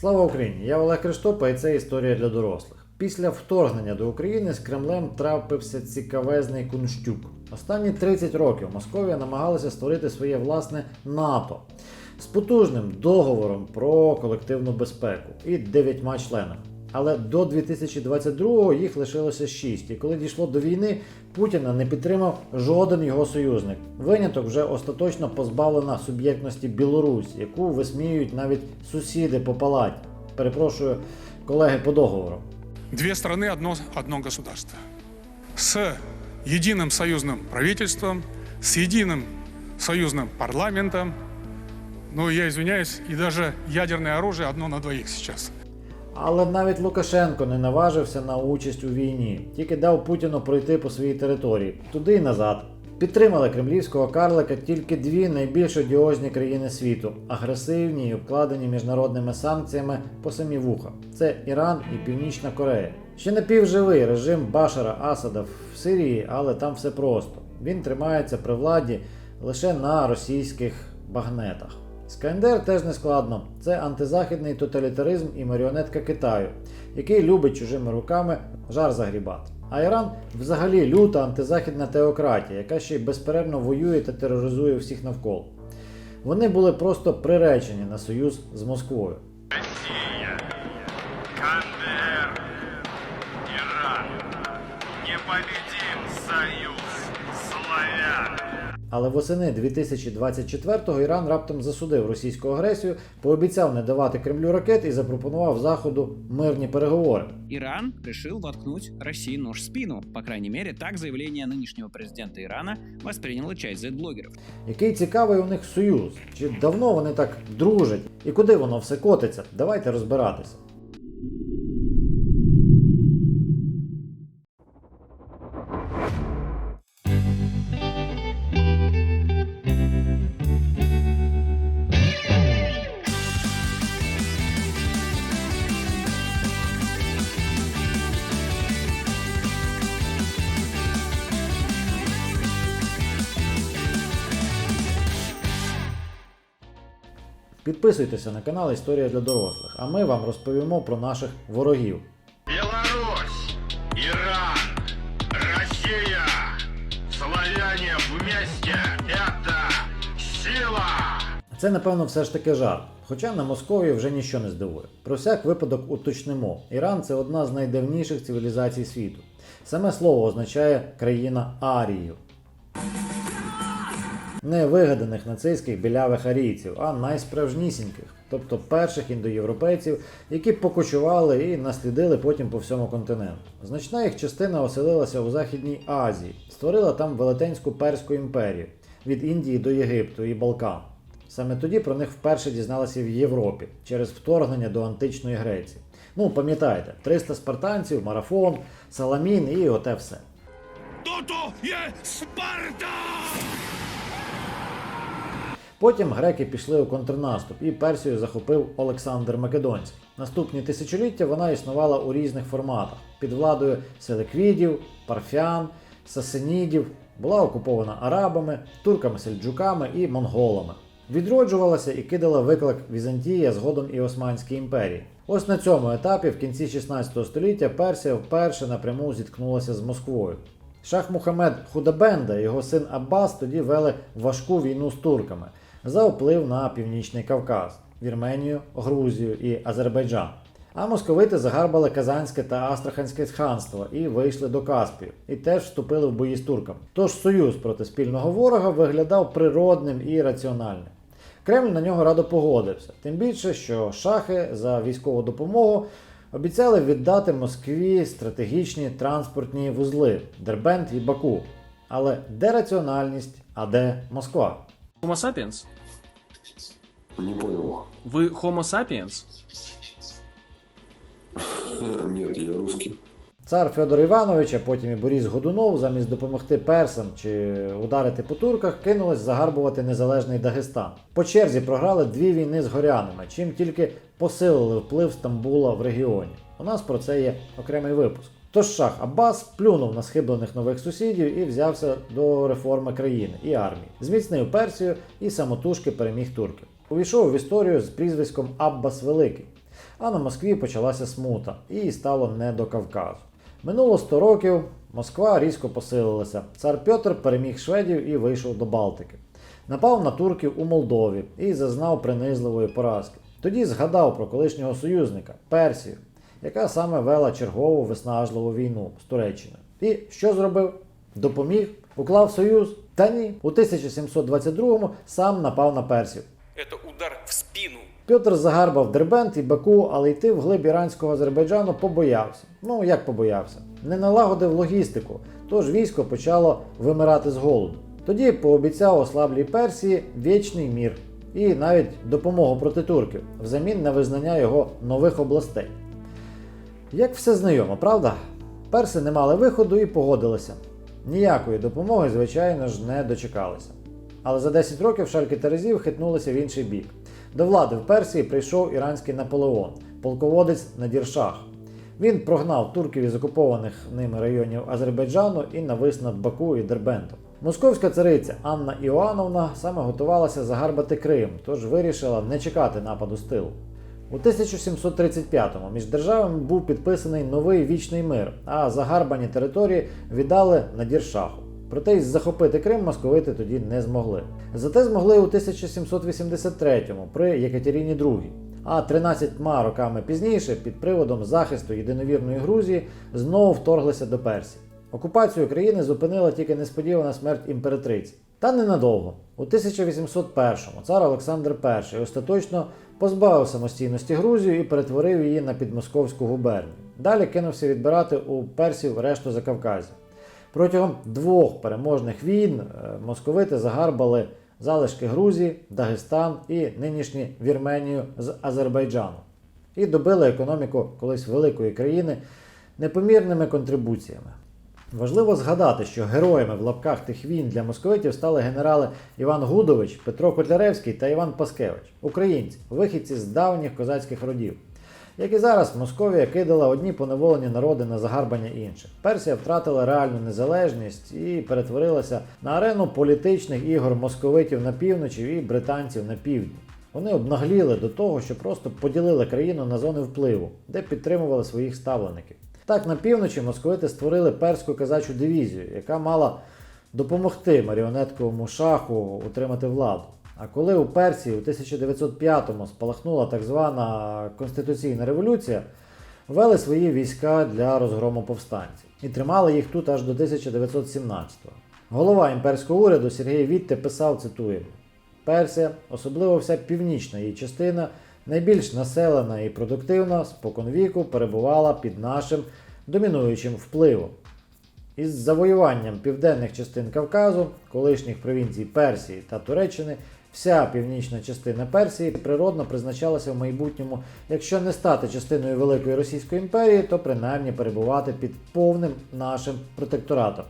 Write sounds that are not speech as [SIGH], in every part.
Слава Україні! Я Олег Криштопа і це історія для дорослих. Після вторгнення до України з Кремлем трапився цікавезний кунштюк. Останні 30 років Московія намагалася створити своє власне НАТО з потужним договором про колективну безпеку і дев'ятьма членами Але до 2022-го їх лишилося 6. І коли дійшло до війни, Путіна не підтримав жоден його союзник. Виняток вже остаточно позбавлена суб'єктності Білорусь, яку висміюють навіть сусіди по палаті. Перепрошую, колеги по договору. Две страны, одно, одно государство. С единым союзным правительством, с единым союзным парламентом. Ну, я извиняюсь, и даже ядерное оружие одно на двоих сейчас. Але навіть Лукашенко не наважився на участь у війні, тільки дав Путіну пройти по своїй території туди і назад. Підтримали кремлівського карлика тільки дві найбільш одіозні країни світу агресивні і обкладені міжнародними санкціями по самі вуха. Це Іран і Північна Корея. Ще напівживий режим Башара Асада в Сирії, але там все просто. Він тримається при владі лише на російських багнетах. З КНДР теж не складно. Це антизахідний тоталітаризм і маріонетка Китаю, який любить чужими руками жар загрібати. А Іран взагалі люта антизахідна теократія, яка ще й безперервно воює та тероризує всіх навколо. Вони були просто приречені на союз з Москвою. Россия, КНДР, Иран. Непобедим союз славян. Але восени 2024-го Іран раптом засудив російську агресію, пообіцяв не давати Кремлю ракет і запропонував Заходу мирні переговори. Иран решил воткнуть России нож в спину. По крайней мере, так заявление нынешнего президента Ирана восприняла часть Z-блогеров. Який цікавий у них союз? Чи давно вони так дружать? І куди воно все котиться? Давайте розбиратися. Підписуйтеся на канал Історія для дорослих, а ми вам розповімо про наших ворогів. Беларусь, Иран, Россия, славяне вместе – это сила! Це, напевно, все ж таки жарт. Хоча на Московії вже ніщо не здивує. Про всяк випадок уточнимо: Іран це одна з найдавніших цивілізацій світу. Саме слово означає країна Арію. Не вигаданих нацистських білявих арійців, а найсправжнісіньких, тобто перших індоєвропейців, які покочували і наслідили потім по всьому континенту. Значна їх частина оселилася у Західній Азії, створила там велетенську Перську імперію від Індії до Єгипту і Балкан. Саме тоді про них вперше дізналися в Європі через вторгнення до античної Греції. Ну, пам'ятаєте, 300 спартанців, марафон, саламін і оте все. То-то є Спарта! Потім греки пішли у контрнаступ, і Персію захопив Олександр Македонський. Наступні тисячоліття вона існувала у різних форматах під владою селеквідів, парфян, сасанідів, була окупована арабами, турками-сельджуками і монголами. Відроджувалася і кидала виклик Візантії, згодом і Османській імперії. Ось на цьому етапі, в кінці 16 століття, Персія вперше напряму зіткнулася з Москвою. Шах Мухаммед Худабенда і його син Аббас тоді вели важку війну з турками за вплив на Північний Кавказ, Вірменію, Грузію і Азербайджан. А московити загарбали Казанське та Астраханське ханство і вийшли до Каспію, і теж вступили в бої з турками. Тож союз проти спільного ворога виглядав природним і раціональним. Кремль на нього радо погодився, тим більше, що шахи за військову допомогу обіцяли віддати Москві стратегічні транспортні вузли Дербент і Баку. Але де раціональність, а де Москва? Homo sapiens? Не понял. Вы Homo sapiens? [LAUGHS] Нет, я русский. Цар Федор Іванович, а потім і Борис Годунов, замість допомогти персам чи ударити по турках, кинулись загарбувати незалежний Дагестан. По черзі програли дві війни з горянами, чим тільки посилили вплив Стамбула в регіоні. У нас про це є окремий випуск. Тож шах Аббас плюнув на схиблених нових сусідів і взявся до реформи країни і армії, зміцнив Персію і самотужки переміг турків. Увійшов в історію з прізвиськом Аббас Великий. А на Москві почалася смута і стало не до Кавказу. Минуло 100 років, Москва різко посилилася. Цар Петр переміг шведів і вийшов до Балтики. Напав на турків у Молдові і зазнав принизливої поразки. Тоді згадав про колишнього союзника Персію, яка саме вела чергову виснажливу війну з Туреччиною. І що зробив? Допоміг, уклав союз. Та ні, у 1722-му сам напав на Персію. Петр загарбав Дербент і Баку, але йти в глиб іранського Азербайджану побоявся. Ну як побоявся? Не налагодив логістику, тож військо почало вимирати з голоду. Тоді пообіцяв ослаблій Персії вічний мір і навіть допомогу проти турків взамін на визнання його нових областей. Як все знайомо, правда? Перси не мали виходу і погодилися. Ніякої допомоги, звичайно ж, не дочекалися. Але за 10 років шальки Терезів хитнулися в інший бік. До влади в Персії прийшов іранський Наполеон, полководець Надір Шах. Він прогнав турків із окупованих ними районів Азербайджану і навис над Баку і Дербентом. Московська цариця Анна Іоанновна саме готувалася загарбати Крим, тож вирішила не чекати нападу з тилу. У 1735-му між державами був підписаний новий вічний мир, а загарбані території віддали Надір Шаху. Проте й захопити Крим московити тоді не змогли. Зате змогли у 1783-му при Єкатерині II. А 13 роками пізніше, під приводом захисту єдиновірної Грузії, знову вторглися до Персії. Окупацію країни зупинила тільки несподівана смерть імператриці. Та ненадовго. У 1801-му цар Олександр І остаточно позбавив самостійності Грузію і перетворив її на підмосковську губернію. Далі кинувся відбирати у персів решту Закавказя. Протягом двох переможних війн е, московити загарбали залишки Грузії, Дагестан і нинішні Вірменію з Азербайджану і добили економіку колись великої країни непомірними контрибуціями. Важливо згадати, що героями в лапках тих війн для московитів стали генерали Іван Гудович, Петро Котляревський та Іван Паскевич, українці, вихідці з давніх козацьких родів. Як і зараз, Московія кидала одні поневолені народи на загарбання інших. Персія втратила реальну незалежність і перетворилася на арену політичних ігор московитів на півночі і британців на півдні. Вони обнагліли до того, що просто поділили країну на зони впливу, де підтримували своїх ставлеників. Так, на півночі московити створили перську казачу дивізію, яка мала допомогти маріонетковому шаху утримати владу. А коли у Персії у 1905-му спалахнула так звана конституційна революція, ввели свої війська для розгрому повстанців і тримали їх тут аж до 1917-го. Голова імперського уряду Сергій Вітте писав, цитуємо: Персія, особливо вся північна її частина, найбільш населена і продуктивна, споконвіку перебувала під нашим домінуючим впливом. Із завоюванням південних частин Кавказу, колишніх провінцій Персії та Туреччини, вся північна частина Персії природно призначалася в майбутньому, якщо не стати частиною Великої Російської імперії, то принаймні перебувати під повним нашим протекторатом.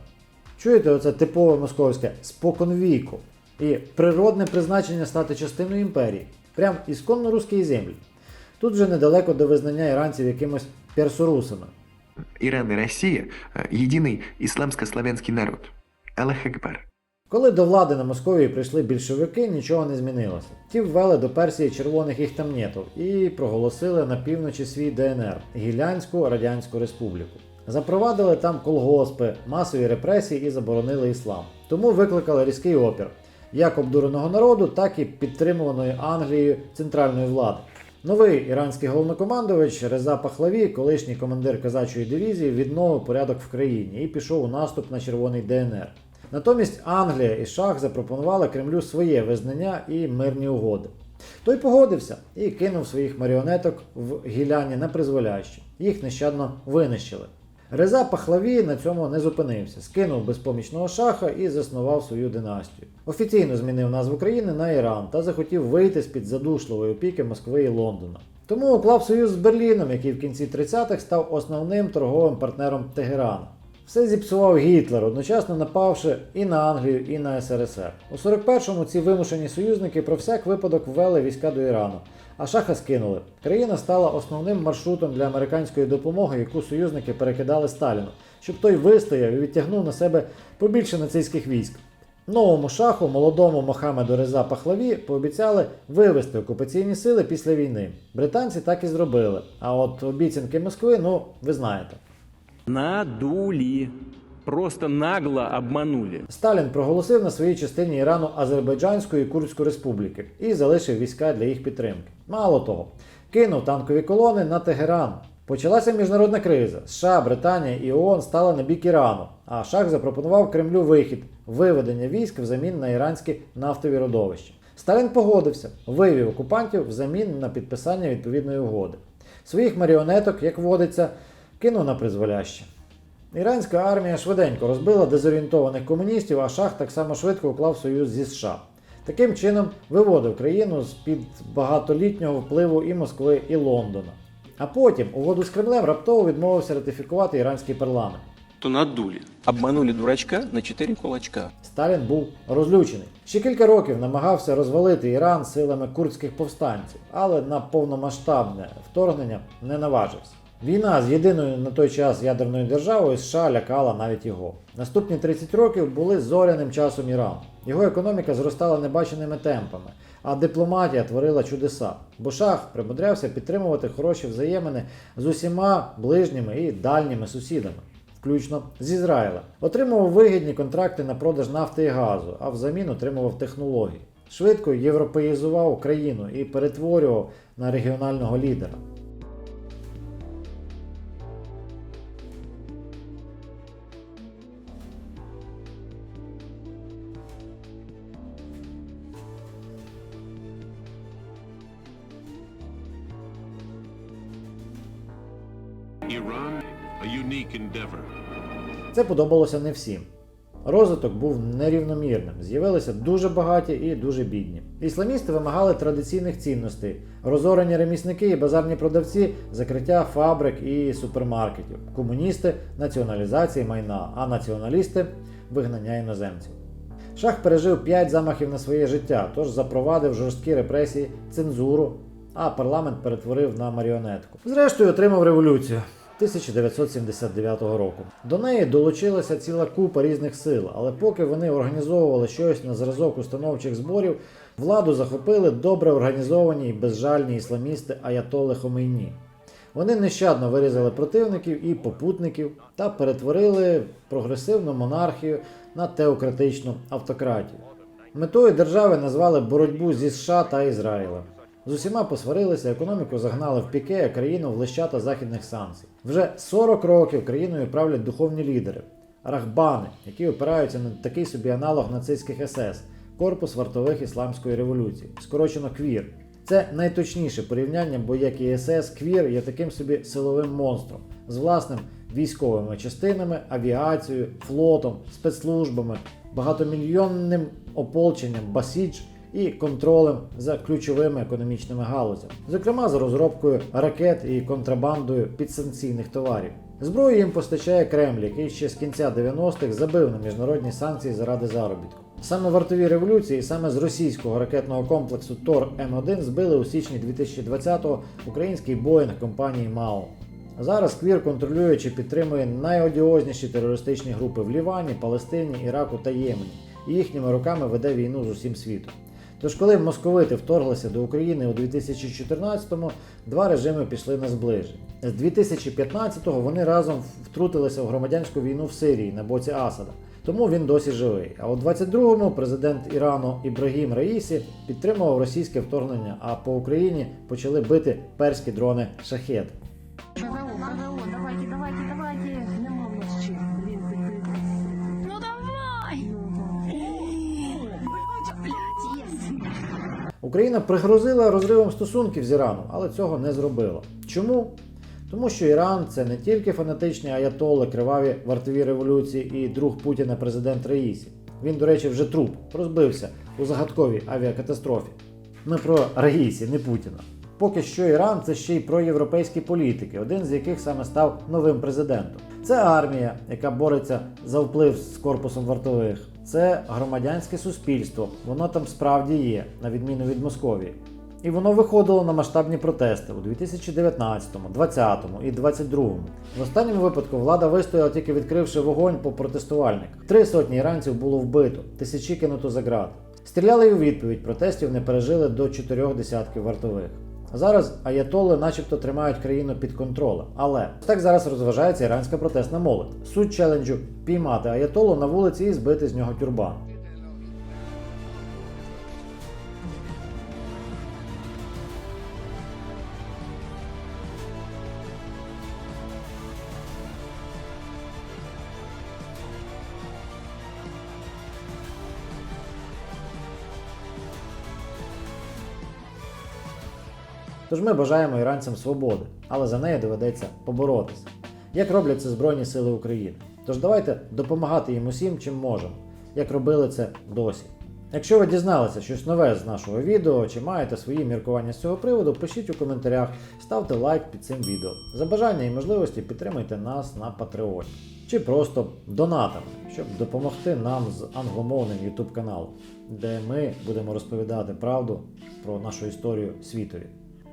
Чуєте, оце типове московське споконвіку і природне призначення стати частиною імперії, прям ісконно русські землі. Тут же недалеко до визнання іранців якимось персорусами. Иран и Россия э, – единый исламско-славянский народ. Аллах Акбар. Коли до влади на Московії прийшли більшовики, нічого не змінилося. Ті ввели до Персії червоних іхтамнєтов і проголосили на півночі свій ДНР Гілянську Радянську Республіку. Запровадили там колгоспи, масові репресії і заборонили іслам. Тому викликали різкий опір як обдуреного народу, так і підтримуваної Англією центральної влади. Новий іранський головнокомандувач Реза Пахлаві, колишній командир казачої дивізії, відновив порядок в країні і пішов у наступ на червоний ДНР. Натомість Англія і Шах запропонували Кремлю своє визнання і мирні угоди. Той погодився і кинув своїх маріонеток в гіляні на призволяще. Їх нещадно винищили. Реза Пахлаві на цьому не зупинився, скинув безпомічного шаха і заснував свою династію. Офіційно змінив назву країни на Іран та захотів вийти з-під задушливої опіки Москви і Лондона. Тому уклав союз з Берліном, який в кінці 30-х став основним торговим партнером Тегерана. Все зіпсував Гітлер, одночасно напавши і на Англію, і на СРСР. У 41-му ці вимушені союзники про всяк випадок ввели війська до Ірану, а шаха скинули. Країна стала основним маршрутом для американської допомоги, яку союзники перекидали Сталіну, щоб той вистояв і відтягнув на себе побільше нацистських військ. Новому шаху, молодому Мохамеду Реза Пахлаві, пообіцяли вивести окупаційні сили після війни. Британці так і зробили. А от обіцянки Москви, ну ви знаєте. Надули. Просто нагло обманули. Сталін проголосив на своїй частині Ірану Азербайджанську і Курдську республіки і залишив війська для їх підтримки. Мало того, кинув танкові колони на Тегеран. Почалася міжнародна криза. США, Британія і ООН стали на бік Ірану, а Шах запропонував Кремлю вихід виведення військ взамін на іранські нафтові родовища. Сталін погодився, вивів окупантів взамін на підписання відповідної угоди. Своїх маріонеток, як водиться, кинув на призволяще. Іранська армія швиденько розбила дезорієнтованих комуністів, а Шах так само швидко уклав союз зі США. Таким чином виводив країну з-під багатолітнього впливу і Москви, і Лондона. А потім угоду з Кремлем раптово відмовився ратифікувати іранський парламент. То надули. Обманули дурачка на 4 кулачка. Сталін був розлючений. Ще кілька років намагався розвалити Іран силами курдських повстанців, але на повномасштабне вторгнення не наважився. Війна з єдиною на той час ядерною державою США лякала навіть його. Наступні 30 років були зоряним часом Ірану. Його економіка зростала небаченими темпами, а дипломатія творила чудеса. Бо шах примудрявся підтримувати хороші взаємини з усіма ближніми і дальніми сусідами включно з Ізраїля. Отримував вигідні контракти на продаж нафти і газу, а взамін отримував технології. Швидко європеїзував країну і перетворював на регіонального лідера. Iran, a unique endeavor. Це подобалося не всім. Розвиток був нерівномірним, з'явилися дуже багаті і дуже бідні. Ісламісти вимагали традиційних цінностей, розорені ремісники і базарні продавці, закриття фабрик і супермаркетів, комуністи націоналізації майна, а націоналісти вигнання іноземців. Шах пережив 5 замахів на своє життя, тож запровадив жорсткі репресії, цензуру, а парламент перетворив на маріонетку. Зрештою, отримав революцію. 1979 року. До неї долучилася ціла купа різних сил, але поки вони організовували щось на зразок установчих зборів, владу захопили добре організовані і безжальні ісламісти Аятоли Хомейні. Вони нещадно вирізали противників і попутників та перетворили прогресивну монархію на теократичну автократію. Метою держави назвали боротьбу зі США та Ізраїлем. З усіма посварилися, економіку загнали в піке, а країну в лищата західних санкцій. Вже 40 років країною правлять духовні лідери, рахбани, які опираються на такий собі аналог нацистських СС, корпус вартових ісламської революції, скорочено квір. Це найточніше порівняння, бо як і СС, квір є таким собі силовим монстром з власним військовими частинами, авіацією, флотом, спецслужбами, багатомільйонним ополченням Басідж і контролем за ключовими економічними галузями, зокрема за розробкою ракет і контрабандою підсанкційних товарів. Зброю їм постачає Кремль, який ще з кінця 90-х забив на міжнародні санкції заради заробітку. Саме вартові революції, саме з російського ракетного комплексу Тор М1 збили у січні 2020-го український Боїнг компанії МАО. Зараз Квір контролює чи підтримує найодіозніші терористичні групи в Лівані, Палестині, Іраку та Ємені і їхніми руками веде війну з усім світом. Тож, коли московити вторглися до України у 2014-му, два режими пішли на зближення. З 2015-го вони разом втрутилися в громадянську війну в Сирії на боці Асада. Тому він досі живий. А у 22-му президент Ірану Ібрагім Раїсі підтримував російське вторгнення, а по Україні почали бити перські дрони шахет. Україна пригрозила розривом стосунків з Іраном, але цього не зробила. Чому? Тому що Іран це не тільки фанатичні аятоли, криваві вартові революції і друг Путіна президент Раїсі. Він, до речі, вже труп розбився у загадковій авіакатастрофі. Ми про Раїсі, не Путіна. Поки що Іран це ще й проєвропейські політики, один з яких саме став новим президентом. Це армія, яка бореться за вплив з корпусом вартових. Це громадянське суспільство, воно там справді є, на відміну від Московії. І воно виходило на масштабні протести у 2019, 2020 і 2022. В останньому випадку влада вистояла тільки відкривши вогонь по протестувальниках. Три сотні іранців було вбито, тисячі кинуто за ґрати. Стріляли й у відповідь протестів не пережили до чотирьох десятків вартових. Зараз аятоли начебто тримають країну під контролем. Але так зараз розважається іранська протестна молодь. Суть челенджу піймати аятолу на вулиці і збити з нього тюрбан. Тож ми бажаємо іранцям свободи, але за неї доведеться поборотися. Як роблять це Збройні Сили України. Тож давайте допомагати їм усім, чим можемо, як робили це досі. Якщо ви дізналися щось нове з нашого відео чи маєте свої міркування з цього приводу, пишіть у коментарях, ставте лайк під цим відео. За бажання і можливості підтримайте нас на Patreon. Чи просто донатами, щоб допомогти нам з англомовним YouTube каналом, де ми будемо розповідати правду про нашу історію світові.